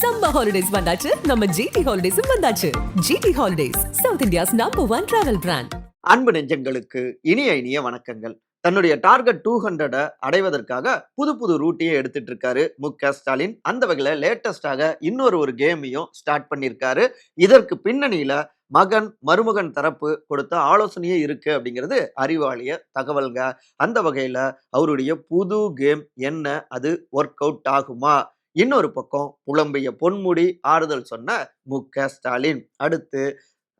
Summer holidays வந்தாச்சு. நம்ம GT ஹாலிடேஸும் வந்தாச்சு. GT holidays south India's number one travel brand அன்பு நெஞ்சங்களுக்கு இனிய இனிய வணக்கங்கள். தன்னுடைய டார்கெட் டூ ஹண்ட்ரடை அடைவதற்காக புது புது ரூட்டையே எடுத்துட்டு இருக்காரு மு க ஸ்டாலின். அந்த வகையில லேட்டஸ்டாக இன்னொரு ஒரு கேமையும் ஸ்டார்ட் பண்ணியிருக்காரு இதற்கு பின்னணியில மகன் மருமகன் தரப்பு கொடுத்த ஆலோசனையே இருக்கு அப்படிங்கிறது அறிவாளிய தகவல்க அந்த வகையில அவருடைய புது கேம் என்ன? அது ஒர்க் அவுட் ஆகுமா? இன்னொரு பக்கம் புலம்பிய பொன்முடி ஆறுதல் சொன்ன மு. க. ஸ்டாலின். அடுத்து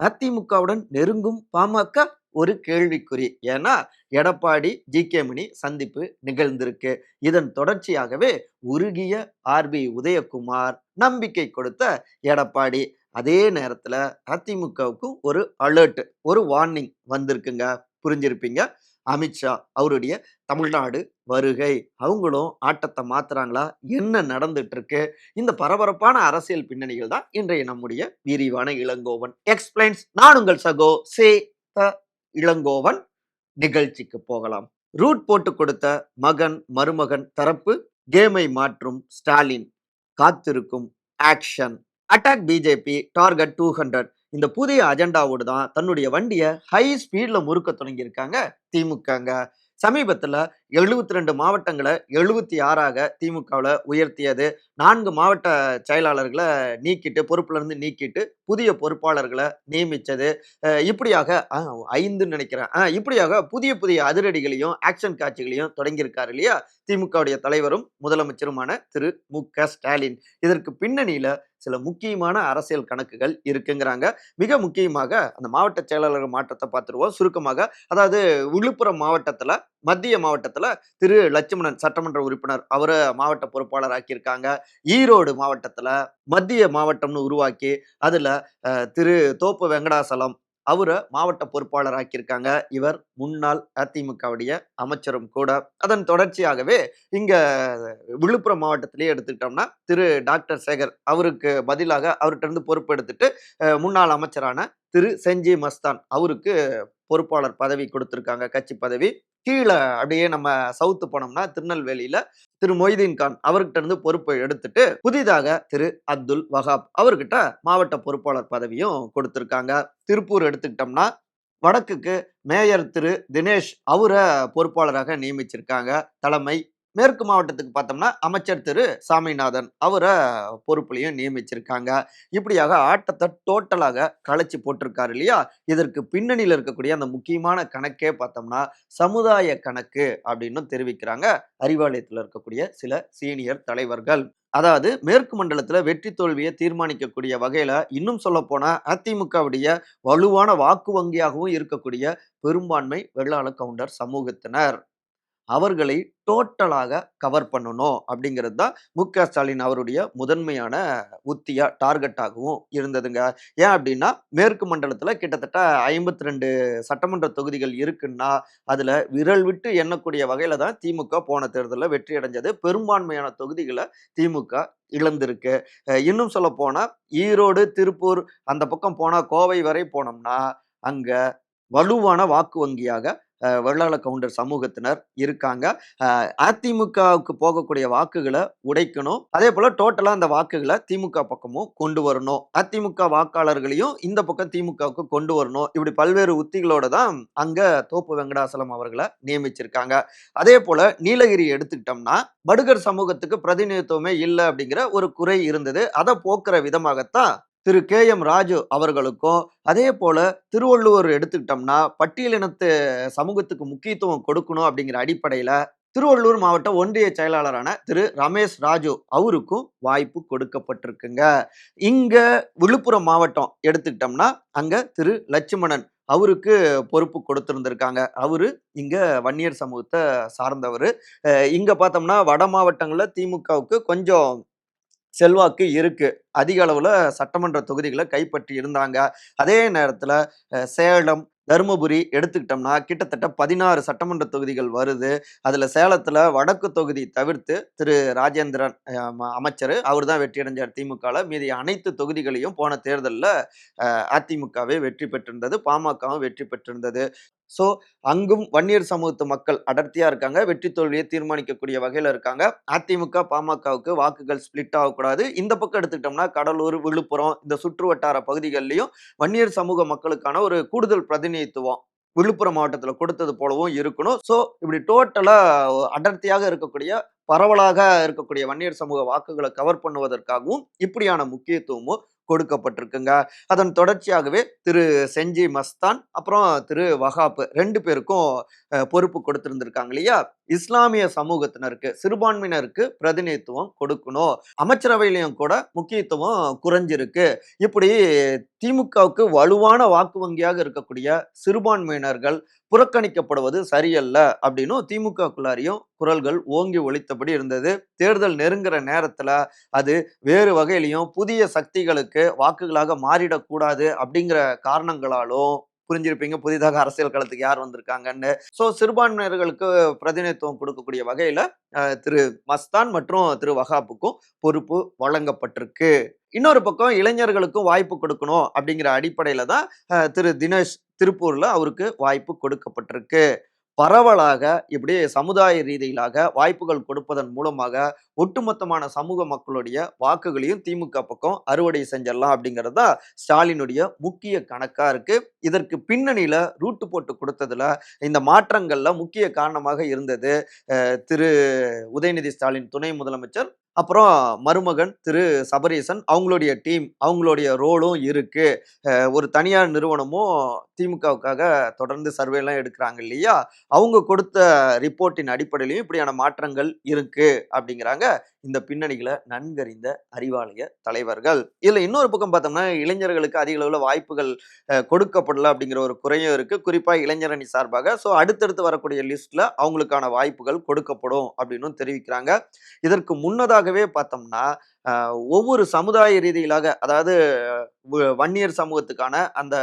அதிமுகவுடன் நெருங்கும் பாமக ஒரு கேள்விக்குறி. ஏன்னா எடப்பாடி ஜி. கே. மணி சந்திப்பு நிகழ்ந்திருக்கு. இதன் தொடர்ச்சியாகவே உருகிய ஆர்பி உதயகுமார் நம்பிக்கை கொடுத்த எடப்பாடி. அதே நேரத்துல அதிமுகவுக்கும் ஒரு அலர்ட் ஒரு வார்னிங் வந்திருக்குங்க. புரிஞ்சிருப்பீங்க? அமித்ஷா அவருடைய தமிழ்நாடு வருகை. அவங்களும் ஆட்டத்தை மாத்துறாங்களா? என்ன நடந்துட்டு இருக்கு இந்த பரபரப்பான அரசியல் பின்னணிகள் தான் இன்றைய நம்முடைய விரிவான இளங்கோவன். எக்ஸ்பிளைன்ஸ் நான் உங்கள் சகோ சே த இளங்கோவன். நிகழ்ச்சிக்கு போகலாம். ரூட் போட்டு கொடுத்த மகன் மருமகன் தரப்பு கேமை மாற்றும் ஸ்டாலின். காத்திருக்கும் action. Attack BJP target two hundred இந்த புதிய அஜெண்டாவோடு தான் தன்னுடைய வண்டியை ஹை ஸ்பீடில் முறுக்க தொடங்கியிருக்காங்க திமுகங்க. சமீபத்துல எழுபத்தி ரெண்டு மாவட்டங்களை எழுபத்தி ஆறாக திமுகவில் உயர்த்தியது. நான்கு மாவட்ட செயலாளர்களை நீக்கிட்டு பொறுப்புலேருந்து நீக்கிட்டு புதிய பொறுப்பாளர்களை நியமித்தது. இப்படியாக ஐந்துன்னு நினைக்கிறேன். இப்படியாக புதிய புதிய அதிரடிகளையும் ஆக்ஷன் காட்சிகளையும் தொடங்கியிருக்காரு இல்லையா? திமுகவுடைய தலைவரும் முதலமைச்சருமான திரு. மு. க. ஸ்டாலின். இதற்கு பின்னணியில் சில முக்கியமான அரசியல் கணக்குகள் இருக்குங்கிறாங்க. மிக முக்கியமாக அந்த மாவட்ட செயலாளர் மாற்றத்தை பார்த்துருவோம். சுருக்கமாக அதாவது விழுப்புரம் மாவட்டத்தில் மத்திய மாவட்டத்தில் திரு. லட்சுமணன் சட்டமன்ற உறுப்பினர் அவரை மாவட்ட பொறுப்பாளர் ஆக்கியிருக்காங்க ஈரோடு மாவட்டத்தில் மத்திய மாவட்டம்னு உருவாக்கி அதில் திரு. தோப்பு வெங்கடாசலம் அவரை மாவட்ட பொறுப்பாளர் ஆக்கியிருக்காங்க இவர் முன்னாள் அதிமுகவுடைய அமைச்சரும் கூட. அதன் தொடர்ச்சியாகவே இங்க விழுப்புரம் மாவட்டத்திலேயே எடுத்துக்கிட்டோம்னா திரு. டாக்டர் சேகர் அவருக்கு பதிலாக அவர்கிட்ட இருந்து பொறுப்பு எடுத்துட்டு முன்னாள் அமைச்சரான திரு. செஞ்சி மஸ்தான் அவருக்கு பொறுப்பாளர் பதவி கொடுத்துருக்காங்க கட்சி பதவி. கீழே அப்படியே நம்ம சவுத்து போனோம்னா திருநெல்வேலியில திரு மொய்தீன் கான் அவர்கிட்ட இருந்து பொறுப்பை எடுத்துட்டு புதிதாக திரு அப்துல் வஹாப் அவர்கிட்ட மாவட்ட பொறுப்பாளர் பதவியும் கொடுத்துருக்காங்க. திருப்பூர் எடுத்துக்கிட்டோம்னா வடக்குக்கு மேயர் திரு தினேஷ் அவரை பொறுப்பாளராக நியமிச்சிருக்காங்க. தலைமை மேற்கு மாவட்டத்துக்கு பார்த்தோம்னா அமைச்சர் திரு. சாமிநாதன் அவரை பொறுப்புலையும் நியமிச்சிருக்காங்க. இப்படியாக ஆட்டத்தை டோட்டலாக களைச்சி போட்டிருக்காரு இல்லையா? இதற்கு பின்னணியில் இருக்கக்கூடிய அந்த முக்கியமான கணக்கே பார்த்தோம்னா சமுதாய கணக்கு அப்படின்னு தெரிவிக்கிறாங்க. அறிவாலயத்தில் இருக்கக்கூடிய சில சீனியர் தலைவர்கள். அதாவது மேற்கு மண்டலத்தில் வெற்றி தோல்வியை தீர்மானிக்கக்கூடிய வகையில் இன்னும் சொல்ல போனால் அதிமுகவுடைய வலுவான வாக்கு வங்கியாகவும் இருக்கக்கூடிய பெரும்பான்மை வெள்ளாள கவுண்டர் சமூகத்தினர். அவர்களை டோட்டலாக கவர் பண்ணணும் அப்படிங்கிறது தான் மு. க. ஸ்டாலின் அவருடைய முதன்மையான உத்தியா டார்கெட்டாகவும் இருந்ததுங்க. ஏன் அப்படின்னா மேற்கு மண்டலத்தில் கிட்டத்தட்ட ஐம்பத்தி ரெண்டு சட்டமன்ற தொகுதிகள் இருக்குன்னா அதில் விரல் விட்டு எண்ணக்கூடிய வகையில் தான் திமுக போன தேர்தலில் வெற்றி அடைஞ்சது. பெரும்பான்மையான தொகுதிகளை திமுக இழந்திருக்கு. இன்னும் சொல்ல போனால் ஈரோடு திருப்பூர் அந்த பக்கம் போனால் கோவை வரை போனோம்னா அங்கே வலுவான வாக்கு வங்கியாக வெள்ளாள கவுண்டர் சமூகத்தினர் இருக்காங்க. அதிமுகவுக்கு போகக்கூடிய வாக்குகளை உடைக்கணும். அதே போல டோட்டலா அந்த வாக்குகளை திமுக பக்கமும் கொண்டு வரணும். அதிமுக வாக்காளர்களையும் இந்த பக்கம் திமுகவுக்கு கொண்டு வரணும். இப்படி பல்வேறு உத்திகளோட தான் அங்க தோப்பு வெங்கடாசலம் அவர்களை நியமிச்சிருக்காங்க. அதே போல நீலகிரி எடுத்துக்கிட்டோம்னா படுகர் சமூகத்துக்கு பிரதிநிதித்துவமே இல்லை அப்படிங்கிற ஒரு குறை இருந்தது. அதை போக்குற விதமாகத்தான் திரு கே எம் ராஜு அவர்களுக்கும் அதே போல திருவள்ளுவர் எடுத்துக்கிட்டோம்னா பட்டியலினத்து சமூகத்துக்கு முக்கியத்துவம் கொடுக்கணும் அப்படிங்கிற அடிப்படையில திருவள்ளூர் மாவட்ட ஒன்றிய செயலாளரான திரு ரமேஷ் ராஜு அவருக்கும் வாய்ப்பு கொடுக்கப்பட்டிருக்குங்க. இங்க விழுப்புரம் மாவட்டம் எடுத்துக்கிட்டோம்னா அங்க திரு லட்சுமணன் அவருக்கு பொறுப்பு கொடுத்துருந்துருக்காங்க. அவரு இங்க வன்னியர் சமூகத்தை சார்ந்தவர். இங்க பார்த்தோம்னா வட மாவட்டங்களில் திமுகவுக்கு கொஞ்சம் செல்வாக்கு இருக்குது அதிக அளவில் சட்டமன்ற தொகுதிகளை கைப்பற்றி இருந்தாங்க. அதே நேரத்தில் சேலம் தருமபுரி எடுத்துக்கிட்டோம்னா கிட்டத்தட்ட பதினாறு சட்டமன்ற தொகுதிகள் வருது. அதில் சேலத்தில் வடக்கு தொகுதி தவிர்த்து திரு ராஜேந்திரன் அமைச்சர் அவர் தான் வெற்றி அடைஞ்சார் திமுகவில் மீதி அனைத்து தொகுதிகளையும் போன தேர்தலில் அதிமுகவே வெற்றி பெற்றிருந்தது பாமகவும் வெற்றி பெற்றிருந்தது. ஸோ அங்கும் வன்னியர் சமூகத்து மக்கள் அடர்த்தியாக இருக்காங்க. வெற்றி தோல்வியை தீர்மானிக்கக்கூடிய வகையில் இருக்காங்க. அதிமுக பாமகவுக்கு வாக்குகள் ஸ்பிளிட் ஆகக்கூடாது. இந்த பக்கம் எடுத்துக்கிட்டோம்னா கடலூர் விழுப்புரம் இந்த சுற்று வட்டார பகுதிகளிலையும் வன்னியர் சமூக மக்களுக்கான ஒரு கூடுதல் பிரதிநிதித்துவம் விழுப்புரம் மாவட்டத்தில் கொடுத்தது போலவும் இருக்கணும். ஸோ இப்படி டோட்டலாக அடர்த்தியாக இருக்கக்கூடிய பரவலாக இருக்கக்கூடிய வன்னியர் சமூக வாக்குகளை கவர் பண்ணுவதற்காகவும் இப்படியான முக்கியத்துவமும் கொடுக்கப்பட்டிருக்குங்க. அதன் தொடர்ச்சியாகவே திரு செஞ்சி மஸ்தான் அப்புறம் திரு வகாப்பு ரெண்டு பேருக்கும் பொறுப்பு கொடுத்திருந்திருக்காங்க இல்லையா? இஸ்லாமிய சமூகத்தினருக்கு சிறுபான்மையினருக்கு பிரதிநிதித்துவம் கொடுக்கணும். அமைச்சரவையிலையும் கூட முக்கியத்துவம் குறைஞ்சிருக்கு. இப்படி திமுகவுக்கு வலுவான வாக்கு வங்கியாக இருக்கக்கூடிய சிறுபான்மையினர்கள் புறக்கணிக்கப்படுவது சரியல்ல அப்படின்னும் திமுகக்குள்ளாரியும் குரல்கள் ஓங்கி ஒழித்தபடி இருந்தது. தேர்தல் நெருங்குற நேரத்தில் அது வேறு வகையிலையும் புதிய சக்திகளுக்கு வாக்குகளாக மாறிடக்கூடாது அப்படிங்கிற காரணங்களாலும் புரிஞ்சிருப்பீங்க. புதிதாக அரசியல் களத்துக்கு யார் வந்திருக்காங்கன்னு. ஸோ சிறுபான்மையினர்களுக்கு பிரதிநிதித்துவம் கொடுக்கக்கூடிய வகையில் திரு மஸ்தான் மற்றும் திரு வகாப்புக்கும் பொறுப்பு வழங்கப்பட்டிருக்கு. இன்னொரு பக்கம் இளைஞர்களுக்கும் வாய்ப்பு கொடுக்கணும் அப்படிங்கிற அடிப்படையில் தான் திரு தினேஷ் திருப்பூரில் அவருக்கு வாய்ப்பு கொடுக்கப்பட்டிருக்கு. பரவலாக இப்படி சமுதாய ரீதியிலாக வாய்ப்புகள் கொடுப்பதன் மூலமாக ஒட்டுமொத்தமான சமூக மக்களுடைய வாக்குகளையும் திமுக பக்கம் அறுவடை செஞ்சிடலாம் அப்படிங்கிறது தான் ஸ்டாலினுடைய முக்கிய கணக்காக இருக்குது இதற்கு பின்னணியில் ரூட்டு போட்டு கொடுத்ததுல இந்த மாற்றங்களில் முக்கிய காரணமாக இருந்தது திரு உதயநிதி ஸ்டாலின் துணை முதலமைச்சர் அப்புறம் மருமகன் திரு. சபரீசன் அவங்களுடைய டீம் அவங்களுடைய ரோலும் இருக்கு. ஒரு தனியார் நிறுவனமும் திமுகவுக்காக தொடர்ந்து சர்வேலாம் எடுக்கிறாங்க இல்லையா? அவங்க கொடுத்த ரிப்போர்ட்டின் அடிப்படையிலையும் இப்படியான மாற்றங்கள் இருக்கு அப்படிங்கிறாங்க. இந்த பின்னணிகளை நன்கறிந்த அறிவாலய தலைவர்கள். இதில் இன்னொரு பக்கம் பார்த்தோம்னா இளைஞர்களுக்கு அதிக அளவில் வாய்ப்புகள் கொடுக்கப்படல அப்படிங்கிற ஒரு குறையும் இருக்குது குறிப்பாக இளைஞரணி சார்பாக. ஸோ அடுத்தடுத்து வரக்கூடிய லிஸ்ட்டில் அவங்களுக்கான வாய்ப்புகள் கொடுக்கப்படும் அப்படின்னு தெரிவிக்கிறாங்க. இதற்கு முன்னதாகவே பார்த்தோம்னா ஒவ்வொரு சமுதாய ரீதியிலாக அதாவது வ- வன்னியர் சமூகத்துக்கான அந்த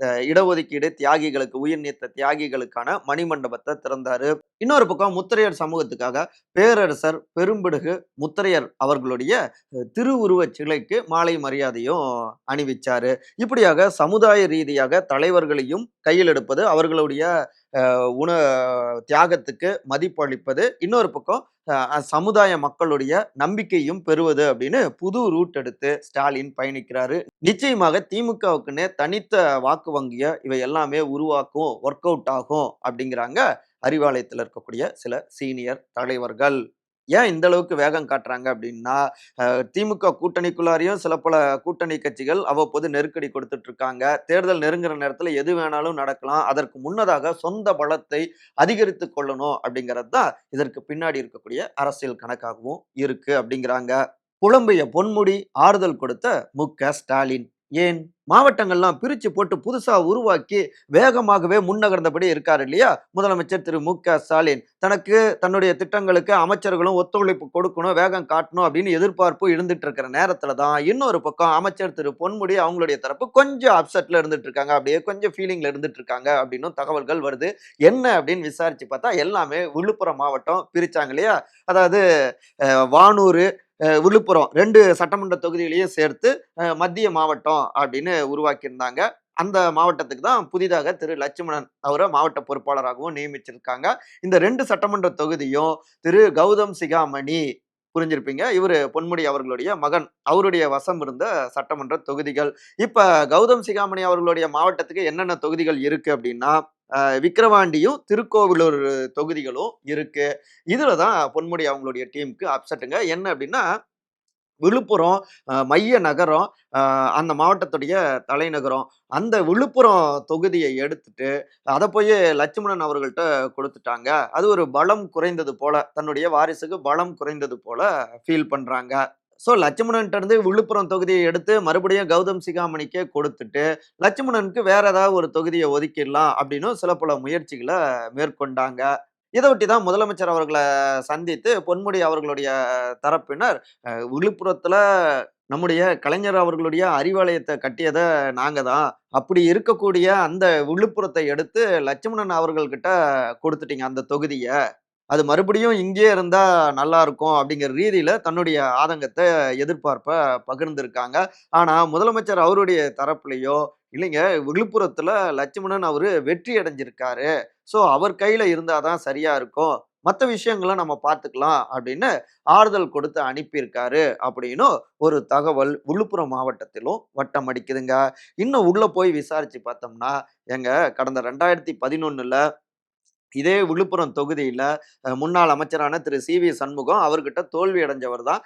இடஒதுக்கீடு தியாகிகளுக்கு உயிர் நீத்த தியாகிகளுக்கான மணிமண்டபத்தை திறந்தாரு. இன்னொரு பக்கம் முத்திரையர் சமூகத்துக்காக பேரரசர் பெரும்பிடுகு முத்திரையர் அவர்களுடைய திருவுருவச் சிலைக்கு மாலை மரியாதையும் அணிவிச்சாரு. இப்படியாக சமுதாய ரீதியாக தலைவர்களையும் கையில் எடுப்பது அவர்களுடைய உண தியாகத்துக்கு மதிப்பளிப்பது இன்னொரு பக்கம் சமுதாய மக்களுடைய நம்பிக்கையும் பெறுவது அப்படின்னு புது ரூட் எடுத்து ஸ்டாலின் பயணிக்கிறாரு. நிச்சயமாக திமுகவுக்குன்னு தனித்த வாக்கு வங்கியை இவை எல்லாமே உருவாக்கும் ஒர்க் அவுட் ஆகும் அப்படிங்கிறாங்க அறிவாலயத்தில் இருக்கக்கூடிய சில சீனியர் தலைவர்கள். ஏன் இந்த அளவுக்கு வேகம் காட்டுறாங்க அப்படின்னா திமுக கூட்டணிக்குள்ளாரையும் சில பல கூட்டணி கட்சிகள் அவ்வப்போது நெருக்கடி கொடுத்துட்டு இருக்காங்க தேர்தல் நெருங்குற நேரத்தில் எது வேணாலும் நடக்கலாம். அதற்கு முன்னதாக சொந்த பலத்தை அதிகரித்து கொள்ளணும் அப்படிங்கிறது தான் இதற்கு பின்னாடி இருக்கக்கூடிய அரசியல் கணக்காகவும் இருக்கு அப்படிங்கிறாங்க. புலம்பிய பொன்முடி ஆறுதல் கொடுத்த மு க ஸ்டாலின். ஏன்? மாவட்டங்கள்லாம் பிரித்து போட்டு புதுசாக உருவாக்கி வேகமாகவே முன்னகர்ந்தபடி இருக்கார் இல்லையா? முதலமைச்சர் திரு. மு. க. ஸ்டாலின். தனக்கு தன்னுடைய திட்டங்களுக்கு அமைச்சர்களும் ஒத்துழைப்பு கொடுக்கணும் வேகம் காட்டணும் அப்படின்னு எதிர்பார்ப்பு இருந்துட்டு இருக்கிற நேரத்தில் தான் இன்னொரு பக்கம் அமைச்சர் திரு. பொன்முடி அவங்களுடைய தரப்பு கொஞ்சம் அப்செட்டில் இருந்துட்டு இருக்காங்க. அப்படியே கொஞ்சம் ஃபீலிங்கில் இருந்துட்டு இருக்காங்க அப்படின்னும் தகவல்கள் வருது. என்ன அப்படின்னு விசாரித்து பார்த்தா எல்லாமே விழுப்புரம் மாவட்டம் பிரித்தாங்க இல்லையா? அதாவது வானூர் விழுப்புரம் ரெண்டு சட்டமன்ற தொகுதிகளையும் சேர்த்து மத்திய மாவட்டம் அப்படின்னு உருவாக்கியிருந்தாங்க. அந்த மாவட்டத்துக்கு தான் புதிதாக திரு. லட்சுமணன் அவரை மாவட்ட பொறுப்பாளராகவும் நியமிச்சிருக்காங்க. இந்த ரெண்டு சட்டமன்ற தொகுதியும் திரு. கௌதம் சிகாமணி புரிஞ்சிருப்பீங்க? இவர் பொன்முடி அவர்களுடைய மகன். அவருடைய வசம் இருந்த சட்டமன்ற தொகுதிகள். இப்போ கௌதம் சிகாமணி அவர்களுடைய மாவட்டத்துக்கு என்னென்ன தொகுதிகள் இருக்கு அப்படின்னா விக்கிரவாண்டியும் திருக்கோவிலூர் தொகுதிகளும் இருக்கு. இதுல தான் பொன்முடி அவங்களுடைய டீமுக்கு அப்செட்டுங்க. என்ன அப்படின்னா விழுப்புரம் மைய நகரம் அந்த மாவட்டத்துடைய தலைநகரம் அந்த விழுப்புரம் தொகுதியை எடுத்துட்டு அதை போய் லட்சுமணன் அவர்கள்ட்ட கொடுத்துட்டாங்க. அது ஒரு பலம் குறைந்தது போல தன்னுடைய வாரிசுக்கு பலம் குறைந்தது போல ஃபீல் பண்றாங்க. ஸோ லட்சுமணன்ட்ட இருந்து விழுப்புரம் தொகுதியை எடுத்து மறுபடியும் கௌதம் சிகாமணிக்கே கொடுத்துட்டு லட்சுமணனுக்கு வேற ஏதாவது ஒரு தொகுதியை ஒதுக்கிடலாம் அப்படின்னு சில பல முயற்சிகளை மேற்கொண்டாங்க. இதை ஒட்டி தான் முதலமைச்சர் அவர்களை சந்தித்து பொன்முடி அவர்களுடைய தரப்பினர் விழுப்புரத்தில் நம்முடைய கலைஞர் அவர்களுடைய அறிவாலயத்தை கட்டியதை நாங்கள் தான். அப்படி இருக்கக்கூடிய அந்த விழுப்புரத்தை எடுத்து லட்சுமணன் அவர்கள்கிட்ட கொடுத்துட்டீங்க அந்த தொகுதியை. அது மறுபடியும் இங்கேயே இருந்தால் நல்லா இருக்கும் அப்படிங்கிற ரீதியில் தன்னுடைய ஆதங்கத்தை எதிர்பார்ப்பை பகிர்ந்திருக்காங்க. ஆனால் முதலமைச்சர் அவருடைய தரப்புலையோ இல்லைங்க விழுப்புரத்தில் லட்சுமணன் அவர் வெற்றி அடைஞ்சிருக்காரு. ஸோ அவர் கையில் இருந்தால் தான் சரியாக இருக்கும். மற்ற விஷயங்களை நம்ம பார்த்துக்கலாம் அப்படின்னு ஆறுதல் கொடுத்து அனுப்பியிருக்காரு அப்படின்னு ஒரு தகவல் விழுப்புரம் மாவட்டத்திலும் வட்டம் அடிக்குதுங்க. இன்னும் உள்ளே போய் விசாரித்து பார்த்தோம்னா, எங்க கடந்த 2011ல இதே விழுப்புரம் தொகுதியில் முன்னாள் அமைச்சரான திரு. சி.வி. சண்முகம் அவர்கிட்ட தோல்வி அடைஞ்சவர் தான்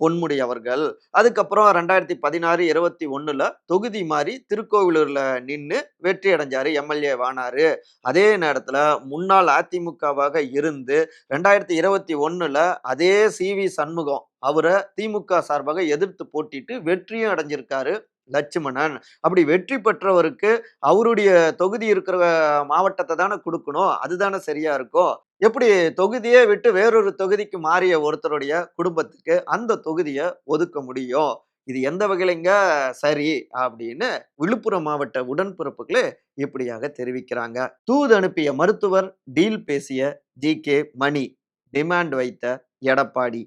பொன்முடி அவர்கள். அதுக்கப்புறம் 2016, 21ல தொகுதி மாறி திருக்கோவிலூரில் நின்று வெற்றி அடைஞ்சார் எம்.எல்.ஏ. அதே நேரத்தில் முன்னாள் அதிமுகவாக இருந்து 2021ல அதே சி.வி. சண்முகம் அவரை திமுக சார்பாக எதிர்த்து போட்டிட்டு வெற்றியும் அடைஞ்சிருக்காரு. லட்சுமணன். அப்படி வெற்றி பெற்றவருக்கு அவருடைய தொகுதி இருக்கிற மாவட்டத்தை தானே கொடுக்கணும் அதுதானே சரியா இருக்கும். எப்படி தொகுதியை விட்டு வேறொரு தொகுதிக்கு மாறிய ஒருத்தருடைய குடும்பத்துக்கு அந்த தொகுதியை ஒதுக்க முடியும்? இது எந்த வகையிலங்க சரி? அப்படின்னு விழுப்புரம் மாவட்ட உடன்பிறப்புகளே இப்படியாக தெரிவிக்கிறாங்க. தூது அனுப்பிய மருத்துவர், டீல் பேசிய ஜி.கே. மணி, டிமாண்ட் வைத்த எடப்பாடி,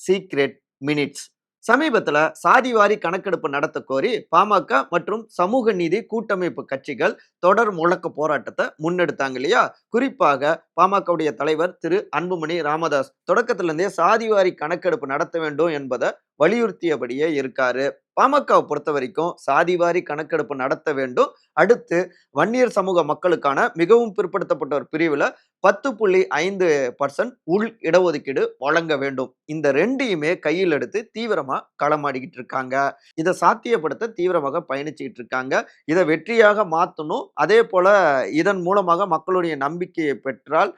சீக்ரெட் மினிட்ஸ் சமீபத்தில் சாதிவாரி கணக்கெடுப்பு நடத்த கோரி பாமக மற்றும் சமூக நீதி கூட்டமைப்பு கட்சிகள் தொடர் முழக்க போராட்டத்தை முன்னெடுத்தாங்க இல்லையா? குறிப்பாக பாமகவுடைய தலைவர் திரு அன்புமணி ராமதாஸ் தொடக்கத்திலிருந்தே சாதிவாரி கணக்கெடுப்பு நடத்த வேண்டும் என்பதை வலியுறுத்தியபடியே இருக்காரு. பொறுத்த வரைக்கும் சாதிவாரி கணக்கெடுப்பு நடத்த வேண்டும். அடுத்து வன்னியர் சமூக மக்களுக்கான மிகவும் பிற்படுத்தப்பட்ட ஒரு பிரிவில் பத்து புள்ளி ஐந்து பர்சன்ட் உள் இடஒதுக்கீடு வழங்க வேண்டும். இந்த ரெண்டையுமே கையில் எடுத்து தீவிரமா களமாடிக்கிட்டு இருக்காங்க. இதை சாத்தியப்படுத்த தீவிரமாக பயணிச்சுக்கிட்டு இருக்காங்க. இதை வெற்றியாக மாற்றணும் அதே போல இதன் மூலமாக மக்களுடைய நம்பிக்கையை பெற்றால்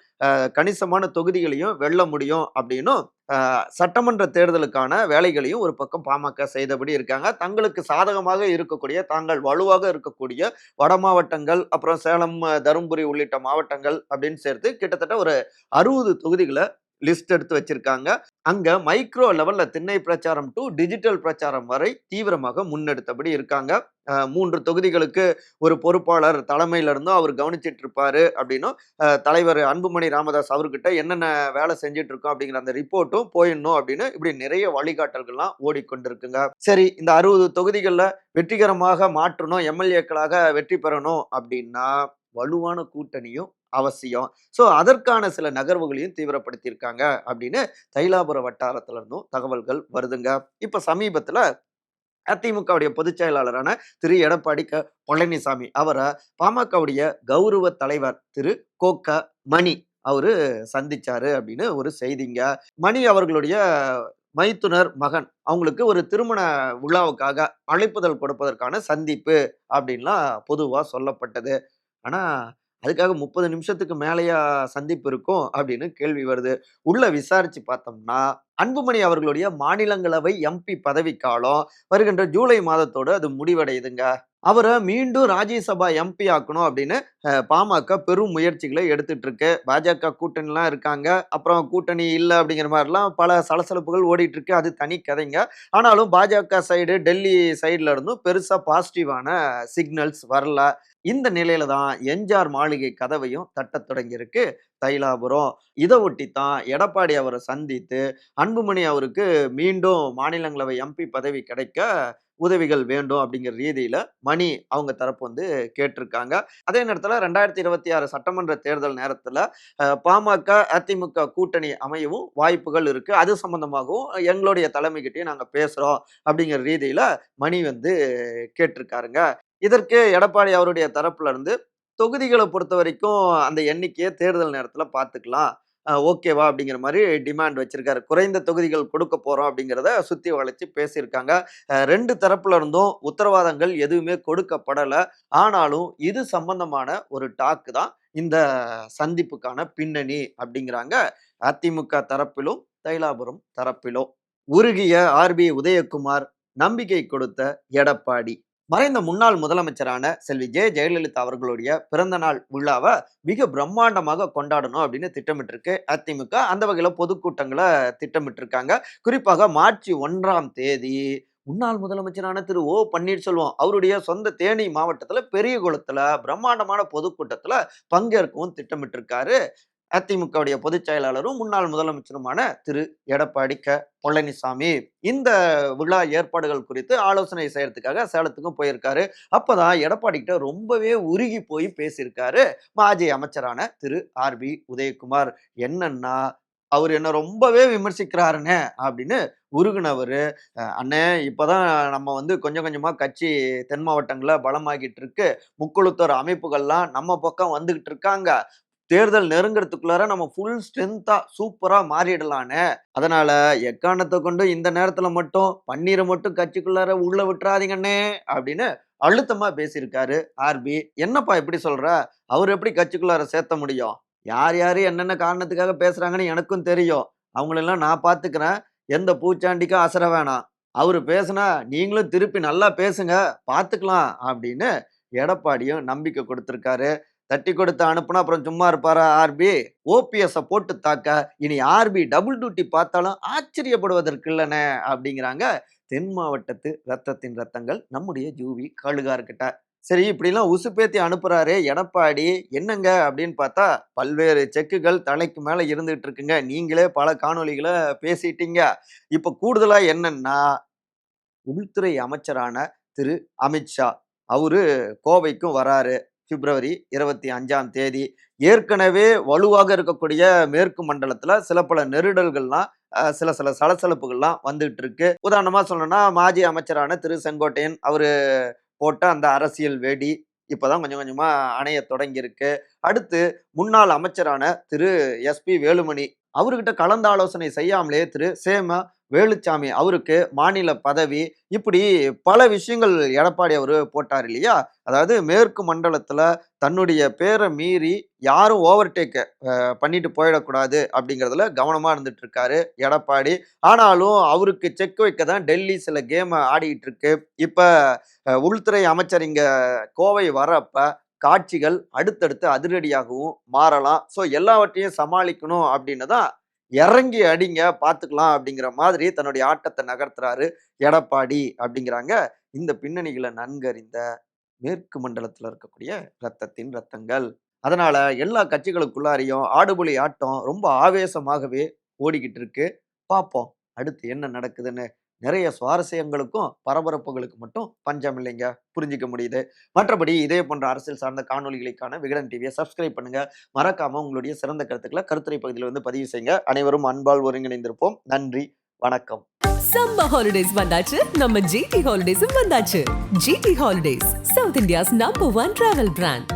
கணிசமான தொகுதிகளையும் வெல்ல முடியும் அப்படின்னும், சட்டமன்ற தேர்தலுக்கான வேலைகளையும் ஒரு பக்கம் பாமக செய்தபடி இருக்காங்க. தங்களுக்கு சாதகமாக இருக்கக்கூடிய, தாங்கள் வலுவாக இருக்கக்கூடிய வட மாவட்டங்கள், அப்புறம் சேலம், தருமபுரி உள்ளிட்ட மாவட்டங்கள் அப்படின்னு சேர்த்து கிட்டத்தட்ட ஒரு அறுபது தொகுதிகளை லிஸ்ட் எடுத்து வச்சிருக்காங்க. அங்க மைக்ரோ லெவல்ல திண்ணை பிரச்சாரம் டூ டிஜிட்டல் பிரச்சாரம் வரை தீவிரமாக முன்னெடுத்தபடி இருக்காங்க. மூன்று தொகுதிகளுக்கு ஒரு பொறுப்பாளர் தலைமையில இருந்தும் அவர் கவனிச்சிட்டு இருப்பாரு அப்படின்னும், தலைவர் அன்புமணி ராமதாஸ் அவர்கிட்ட என்னென்ன வேலை செஞ்சுட்டு இருக்கோம் அப்படிங்கிற அந்த ரிப்போர்ட்டும் போயிடணும் அப்படின்னு இப்படி நிறைய வழிகாட்டல்கள்லாம் ஓடிக்கொண்டிருக்குங்க. சரி இந்த அறுபது தொகுதிகளில் வெற்றிகரமாக மாற்றணும், எம்.எல்.ஏக்களாக வெற்றி பெறணும் அப்படின்னா, வலுவான கூட்டணியும் அவசியம். ஸோ அதற்கான சில நகர்வுகளையும் தீவிரப்படுத்தியிருக்காங்க அப்படின்னு தைலாபுர வட்டாரத்துல இருந்தும் தகவல்கள் வருதுங்க. இப்போ சமீபத்தில் அதிமுகவுடைய பொதுச் செயலாளரான திரு எடப்பாடி க. பழனிசாமி அவரை பாமகவுடைய கௌரவ தலைவர் திரு கோக்க மணி அவரு சந்திச்சாரு அப்படின்னு ஒரு செய்திங்க. மணி அவர்களுடைய மைத்துனர் மகன் அவங்களுக்கு ஒரு திருமண விழாவுக்காக அழைப்புதல் கொடுப்பதற்கான சந்திப்பு அப்படின்லாம் பொதுவாக சொல்லப்பட்டது. ஆனா, அதுக்காக 30 நிமிஷத்துக்கு மேலேயா சந்திப்பு இருக்கும் அப்படின்னு கேள்வி வருது. உள்ள விசாரிச்சு பார்த்தோம்னா, அன்புமணி அவர்களுடைய மாநிலங்களவை எம்பி பதவிக்காலம் வருகின்ற ஜூலை மாதத்தோடு அது முடிவடையுதுங்க. அவரை மீண்டும் ராஜ்யசபா எம்பி ஆக்கணும் அப்படின்னு பாமக பெரும் முயற்சிகளை எடுத்துட்டு இருக்கு. பாஜக கூட்டணிலாம் இருக்காங்க. அப்புறம் கூட்டணி இல்லை அப்படிங்கிற மாதிரிலாம் பல சலசலப்புகள் ஓடிட்டு இருக்கு. அது தனி கதைங்க. ஆனாலும் பாஜக சைடு, டெல்லி சைடில் இருந்தும் பெருசா பாசிட்டிவான சிக்னல்ஸ் வரல. இந்த நிலையில தான் எம்ஜிஆர் மாளிகை கதவையும் தட்டத் தொடங்கியிருக்கு தைலாபுரம். இதை ஒட்டி தான் எடப்பாடி அவரை சந்தித்து, அன்புமணி அவருக்கு மீண்டும் மாநிலங்களவை எம்பி பதவி கிடைக்க உதவிகள் வேண்டும் அப்படிங்கிற ரீதியில மணி அவங்க தரப்பு வந்து கேட்டிருக்காங்க. அதே நேரத்தில் ரெண்டாயிரத்தி இருபத்தி ஆறு சட்டமன்ற தேர்தல் நேரத்தில் பாமக, அதிமுக கூட்டணி அமையவும் வாய்ப்புகள் இருக்கு. அது சம்பந்தமாகவும் எங்களுடைய தலைமைகிட்டையும் நாங்கள் பேசுறோம் அப்படிங்கிற ரீதியில மணி வந்து கேட்டிருக்காருங்க. இதற்கு எடப்பாடி அவருடைய தரப்புல இருந்து பொறுத்த வரைக்கும் அந்த எண்ணிக்கையை தேர்தல் நேரத்தில் பார்த்துக்கலாம். ஓகேவா அப்படிங்கிற மாதிரி டிமாண்ட் வச்சிருக்காரு. குறைந்த தொகுதிகள் கொடுக்க போகிறோம் அப்படிங்கிறத சுற்றி வளைச்சி பேசியிருக்காங்க. ரெண்டு தரப்புல இருந்தும் உத்தரவாதங்கள் எதுவுமே கொடுக்கப்படலை ஆனாலும் இது சம்பந்தமான ஒரு டாக்கு தான் இந்த சந்திப்புக்கான பின்னணி அப்படிங்கிறாங்க. அதிமுக தரப்பிலும், தைலாபுரம் தரப்பிலும். உருகிய ஆர்.பி. உதயகுமார், நம்பிக்கை கொடுத்த எடப்பாடி. மறைந்த முன்னாள் முதலமைச்சரான செல்வி ஜெ. ஜெயலலிதா அவர்களுடைய பிறந்த நாள் மிக பிரம்மாண்டமாக கொண்டாடணும் அப்படின்னு திட்டமிட்டிருக்கு அதிமுக. அந்த வகையில் பொதுக்கூட்டங்களை திட்டமிட்டிருக்காங்க. குறிப்பாக மார்ச் ஒன்றாம் தேதி முன்னாள் முதலமைச்சரான திரு ஓ. பன்னீர்செல்வம் அவருடைய சொந்த தேனி மாவட்டத்துல பெரியகுளத்துல பிரம்மாண்டமான பொதுக்கூட்டத்தில் பங்கேற்கவும் திட்டமிட்டிருக்காரு அதிமுகவுடைய பொதுச் செயலாளரும் முன்னாள் முதலமைச்சருமான திரு. எடப்பாடி க. பழனிசாமி. இந்த விழா ஏற்பாடுகள் குறித்து ஆலோசனை செய்யறதுக்காக சேலத்துக்கும் போயிருக்காரு. அப்பதான் எடப்பாடி கிட்ட ரொம்பவே உருகி போய் பேசியிருக்காரு மாஜி அமைச்சரான திரு. ஆர். பி. உதயகுமார். என்னன்னா அவர் என்ன ரொம்பவே விமர்சிக்கிறாருன்னு அப்படின்னு உருகுனவர். அண்ணே இப்பதான் நம்ம வந்து கொஞ்சம் கொஞ்சமா கட்சி தென் மாவட்டங்களில் பலமாகிட்டு இருக்கு. முக்குழுத்தோர் அமைப்புகள்லாம் நம்ம பக்கம் வந்துகிட்டு இருக்காங்க. தேர்தல் நெருங்கிறதுக்குள்ளார நம்ம ஃபுல் ஸ்ட்ரென்த்தாக சூப்பராக மாறிடலானே. அதனால எக்காரணத்தை கொண்டு இந்த நேரத்தில் மட்டும் பன்னீரை மட்டும் கட்சிக்குள்ளார உள்ள விட்டுறாதீங்கண்ணே அப்படின்னு அழுத்தமாக பேசியிருக்காரு ஆர்பி என்னப்பா எப்படி சொல்கிற அவர் எப்படி கட்சிக்குள்ளார சேர்த்த முடியும்? யார் யார் என்னென்ன காரணத்துக்காக பேசுகிறாங்கன்னு எனக்கும் தெரியும். அவங்களெல்லாம் நான் பார்த்துக்கிறேன் எந்த பூச்சாண்டிக்கும் அசர வேணாம். அவர் பேசுனா நீங்களும் திருப்பி நல்லா பேசுங்க பார்த்துக்கலாம் அப்படின்னு எடப்பாடியும் நம்பிக்கை கொடுத்துருக்காரு. தட்டி கொடுத்து அனுப்புனா அப்புறம் சும்மா இருப்பாரா ஆர்பி ஓபிஎஸ் போட்டு தாக்க இனி ஆர்பி டபுள் டியூட்டி பார்த்தாலும் ஆச்சரியப்படுவதற்கு இல்லைனே அப்படிங்கிறாங்க தென் மாவட்டத்து ரத்தத்தின் ரத்தங்கள். நம்முடைய ஜூவி கழுகார்கிட்ட சரி இப்படிலாம் உசுப்பேத்தி அனுப்புறாரு எடப்பாடி என்னங்க அப்படின்னு பார்த்தா பல்வேறு செக்குகள் தலைக்கு மேலே இருந்துகிட்டு இருக்குங்க. நீங்களே பல காணொளிகளை பேசிட்டீங்க. இப்போ கூடுதலாக என்னன்னா உள்துறை அமைச்சரான திரு அமித்ஷா அவரு கோவைக்கும் வராரு. பிப்ரவரி இருபத்தி அஞ்சாம் தேதி. ஏற்கனவே வலுவாக இருக்கக்கூடிய மேற்கு மண்டலத்துல சில பல நெருடல்கள்லாம் சில சில சலசலப்புகள்லாம் வந்துட்டு இருக்கு உதாரணமா சொல்லணும்னா மாஜி அமைச்சரான திரு செங்கோட்டையன் அவரு போட்ட அந்த அரசியல் வேடி இப்போதான் கொஞ்சம் கொஞ்சமா அணைய தொடங்கியிருக்கு. அடுத்து முன்னாள் அமைச்சரான திரு எஸ்பி வேலுமணி அவர்கிட்ட கலந்து ஆலோசனை செய்யாமலே திரு சேம வேலுச்சாமி அவருக்கு மாநில பதவி இப்படி பல விஷயங்கள் எடப்பாடி அவர் போட்டார் இல்லையா? அதாவது மேற்கு மண்டலத்தில் தன்னுடைய பேரை மீறி யாரும் ஓவர்டேக் பண்ணிட்டு போயிடக்கூடாது அப்படிங்கிறதுல கவனமாக இருந்துட்டு இருக்காரு எடப்பாடி. ஆனாலும் அவருக்கு செக் வைக்க தான் டெல்லி சில கேமை ஆடிக்கிட்டு இருக்கு இப்போ உள்துறை அமைச்சர் இங்கே கோவை வரப்ப காட்சிகள் அடுத்தடுத்து அதிரடியாகவும் மாறலாம். ஸோ எல்லாவற்றையும் சமாளிக்கணும் அப்படின்னு தான் இறங்கி அடிங்க பார்த்துக்கலாம் அப்படிங்கிற மாதிரி தன்னுடைய ஆட்டத்தை நகர்த்துறாரு எடப்பாடி அப்படிங்கிறாங்க. இந்த பின்னணிகளை நன்கறிந்த மேற்கு மண்டலத்தில் இருக்கக்கூடிய ரத்தத்தின் ரத்தங்கள் அதனால எல்லா கட்சிகளுக்குள்ளாரையும் ஆடுபுலி ஆட்டம் ரொம்ப ஆவேசமாகவே ஓடிக்கிட்டு இருக்கு. பார்ப்போம் அடுத்து என்ன நடக்குதுன்னு நிறைய சுவாரஸ்யங்களுக்கும் பரபரப்புகளுக்கு மட்டும் பஞ்சம் இல்லைங்க. புரிஞ்சிக்க முடியுது. மற்றபடி இதே போன்ற அரசியல் சார்ந்த காணொளிகளுக்கான விகடன் டிவியை சப்ஸ்கிரைப் பண்ணுங்க. மறக்காம உங்களுடைய சிறந்த கருத்துக்களை கருத்துரை பகுதியில் வந்து பதிவு செய்யுங்க. அனைவரும் அன்பால் ஒருங்கிணைந்திருப்போம். நன்றி. வணக்கம். சம்ம ஹாலிடேஸ் வந்தாச்சு. நம்ம ஜிடி ஹாலிடேஸும் வந்தாச்சு. GT holidays south India's number one travel brand